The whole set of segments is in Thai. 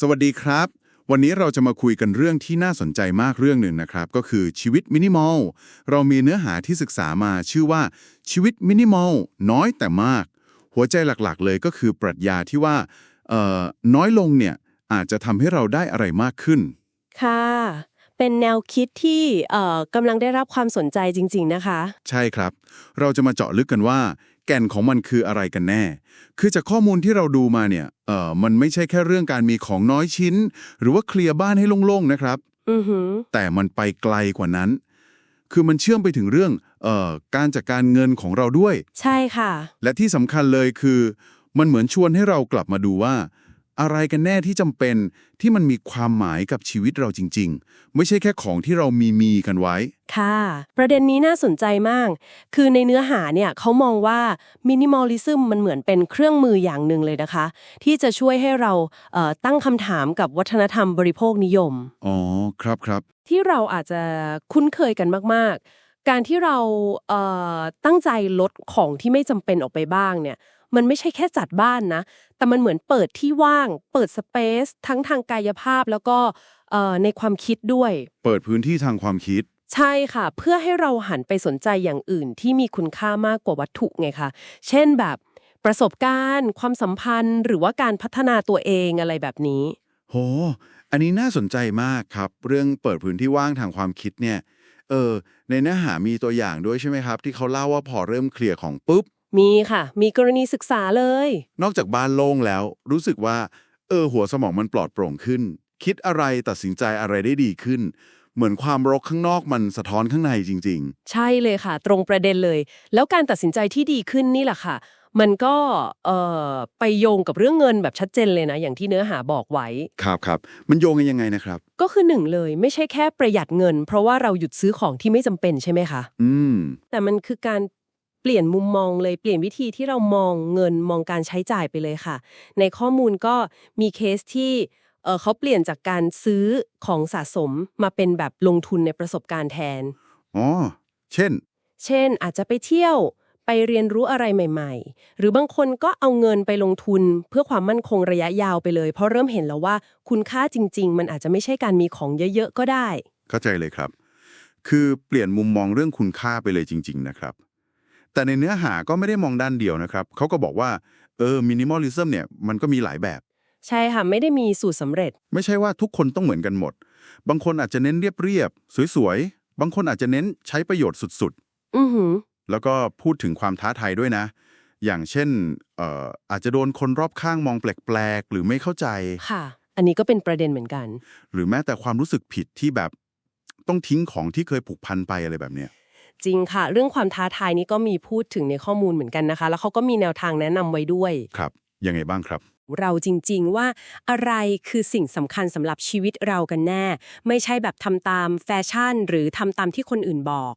สวัสดีครับ วันนี้เราจะมาคุยกันเรื่องที่น่าสนใจมากเรื่องหนึ่งนะครับ ก็คือชีวิตมินิมอล เรามีเนื้อหาที่ศึกษามาชื่อว่าชีวิตมินิมอลน้อยแต่มาก หัวใจหลักๆ เลยก็คือปรัชญาที่ว่าเอ่อน้อยลงเนี่ยอาจจะทำให้เราได้อะไรมากขึ้น ค่ะ เป็นแนวคิดที่เอ่อกำลังได้รับความสนใจจริง ๆ นะคะ ใช่ครับ เราจะมาเจาะลึกกันว่า แก่นของมันคืออะไรกันแน่ คือจากข้อมูลที่เราดูมาเนี่ย เอ่อมันไม่ใช่แค่เรื่องการมีของน้อยชิ้น หรือว่าเคลียร์บ้านให้โล่งๆนะครับอือหือแต่มันไปไกลกว่านั้น คือมันเชื่อมไปถึงเรื่องเอ่อการจัดการเงินของเราด้วย ใช่ค่ะ และที่สำคัญเลยคือ มันเหมือนชวนให้เรากลับมาดูว่า อะไรกันแน่ที่จำเป็นที่มันมีความหมายกับชีวิตเราจริง ๆ ไม่ใช่แค่ของที่เรามีมีกันไว้ ค่ะ ประเด็นนี้น่าสนใจมาก คือในเนื้อหาเนี่ยเขามองว่ามินิมอลลิซึมมันเหมือนเป็นเครื่องมืออย่างหนึ่งเลยนะคะ ที่จะช่วยให้เราเอ่อตั้งคำถามกับวัฒนธรรมบริโภคนิยม อ๋อ ครับครับ ที่เราอาจจะคุ้นเคยกันมาก ๆ การที่เราเอ่อตั้งใจลดของที่ไม่จำเป็นออกไปบ้างเนี่ย มันไม่ใช่แค่จัดบ้านนะ แต่มันเหมือนเปิดที่ว่าง เปิดสเปซทั้งทางกายภาพแล้วก็เอ่อในความคิดด้วย เปิดพื้นที่ทางความคิด ใช่ค่ะ เพื่อให้เราหันไปสนใจอย่างอื่นที่มีคุณค่ามากกว่าวัตถุไงคะเช่นแบบประสบการณ์ ความสัมพันธ์ หรือว่าการพัฒนาตัวเองอะไรแบบนี้ โห อันนี้น่าสนใจมากครับ เรื่องเปิดพื้นที่ว่างทางความคิดเนี่ย เออ ในเนื้อหามีตัวอย่างด้วยใช่ไหมครับ ที่เขาเล่าว่าพอเริ่มเคลียร์ของปุ๊บ มีค่ะ มีกรณีศึกษาเลย นอกจากบ้านโล่งแล้ว รู้สึกว่า เออหัวสมองมันปลอดโปร่งขึ้น คิดอะไรตัดสินใจอะไรได้ดีขึ้น เหมือนความรกข้างนอกมันสะท้อนข้างในจริง ใช่เลยค่ะ ตรงประเด็นเลย แล้วการตัดสินใจที่ดีขึ้นนี่แหละค่ะ มันก็เอ่อไปโยงกับเรื่องเงินแบบชัดเจนเลยนะ อย่างที่เนื้อหาบอกไว้ ๆ ครับครับมันโยงกันยังไงนะครับ ก็คือหนึ่งเลยไม่ใช่แค่ประหยัดเงิน เพราะว่าเราหยุดซื้อของที่ไม่จำเป็นใช่ไหมคะ อืม แต่มันคือการ เปลี่ยนมุมมองเลยเปลี่ยนวิธีที่เรามองเงินมองการใช้จ่ายไปเลยค่ะ ในข้อมูลก็มีเคสที่เอ่อเขาเปลี่ยนจากการซื้อของสะสมมาเป็นแบบลงทุนในประสบการณ์แทน อ๋อ เช่น เช่น อาจจะไปเที่ยวไปเรียนรู้อะไรใหม่ ๆ หรือบางคนก็เอาเงินไปลงทุนเพื่อความมั่นคงระยะยาวไปเลย เพราะเริ่มเห็นแล้วว่าคุณค่าจริง ๆ มันอาจจะไม่ใช่การมีของเยอะ ๆ ก็ได้ เข้าใจเลยครับ คือเปลี่ยนมุมมองเรื่องคุณค่าไปเลยจริง ๆ นะครับ แต่ในเนื้อหาก็ไม่ได้มองด้านเดียวนะครับเขาก็บอกว่าเออมินิมอลลิซึมเนี่ยมันก็มีหลายแบบ ใช่ค่ะ ไม่ได้มีสูตรสำเร็จ ไม่ใช่ว่าทุกคนต้องเหมือนกันหมด บางคนอาจจะเน้นเรียบๆสวยๆ บางคนอาจจะเน้นใช้ประโยชน์สุดอือหือ ๆ แล้วก็พูดถึงความท้าทายด้วยนะ อย่างเช่นเอ่ออาจจะโดนคนรอบข้างมองแปลกๆ หรือไม่เข้าใจ ค่ะ อันนี้ก็เป็นประเด็นเหมือนกัน หรือแม้แต่ความรู้สึกผิดที่แบบ ต้องทิ้งของที่เคยผูกพันไปอะไรแบบเนี้ย จริงค่ะ เรื่องความท้าทายนี้ก็มีพูดถึงในข้อมูลเหมือนกันนะคะ แล้วเขาก็มีแนวทางแนะนำไว้ด้วยครับ ยังไงบ้างครับ เราจริง ๆ ว่าอะไรคือสิ่งสำคัญสำหรับชีวิตเรากันแน่ ไม่ใช่แบบทำตามแฟชั่น หรือทำตามที่คนอื่นบอก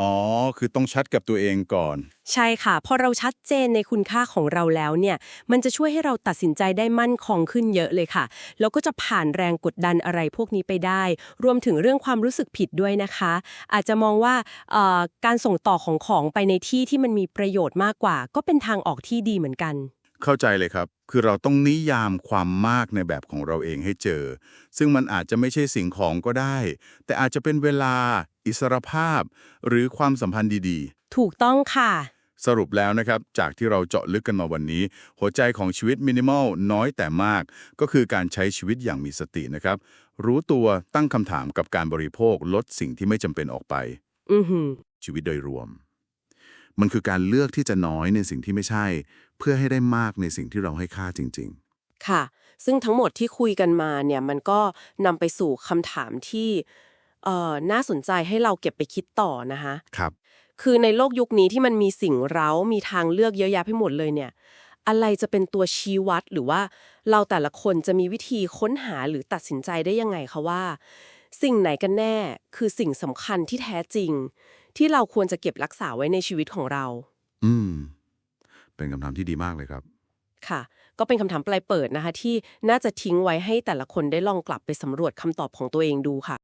อ๋อ คือต้องชัดกับตัวเองก่อน ใช่ค่ะ พอเราชัดเจนในคุณค่าของเราแล้วเนี่ย มันจะช่วยให้เราตัดสินใจได้มั่นคงขึ้นเยอะเลยค่ะ แล้วก็จะผ่านแรงกดดันอะไรพวกนี้ไปได้ รวมถึงเรื่องความรู้สึกผิดด้วยนะคะ อาจจะมองว่าเอ่อการส่งต่อของของไปในที่ที่มันมีประโยชน์มากกว่า ก็เป็นทางออกที่ดีเหมือนกัน เข้าใจเลยครับ คือเราต้องนิยามความมากในแบบของเราเองให้เจอ ซึ่งมันอาจจะไม่ใช่สิ่งของก็ได้ แต่อาจจะเป็นเวลา อิสรภาพ หรือความสัมพันธ์ดีถูกต้องค่ะ ๆ สรุปแล้วนะครับ จากที่เราเจาะลึกกันมาวันนี้ หัวใจของชีวิตมินิมอลน้อยแต่มาก ก็คือการใช้ชีวิตอย่างมีสตินะครับ รู้ตัวตั้งคำถามกับการบริโภคลดสิ่งที่ไม่จำเป็นออกไป อือหือ ชีวิตโดยรวม มันคือการเลือกที่จะน้อยในสิ่งที่ไม่ใช่ เพื่อให้ได้มากในสิ่งที่เราให้ค่าจริง ค่ะ ซึ่งทั้งหมดที่คุยกันมาเนี่ยมันก็นำไปสู่คำถามที่ เอ่อน่าสนใจให้เราเก็บไปคิดต่อนะคะๆครับ คือในโลกยุคนี้ที่มันมีสิ่งเร้ามีทางเลือกเยอะแยะไปหมดเลยเนี่ย อะไรจะเป็นตัวชี้วัดหรือว่าเราแต่ละคนจะมีวิธีค้นหาหรือตัดสินใจได้ยังไงคะว่า สิ่งไหนกันแน่คือสิ่งสำคัญที่แท้จริง ที่เราควรจะเก็บรักษาไว้ในชีวิตของเรา อืม เป็นคำถามที่ดีมากเลยครับ ค่ะ ก็เป็นคำถามปลายเปิดนะคะ ที่น่าจะทิ้งไว้ให้แต่ละคนได้ลองกลับไปสำรวจคำตอบของตัวเองดูค่ะ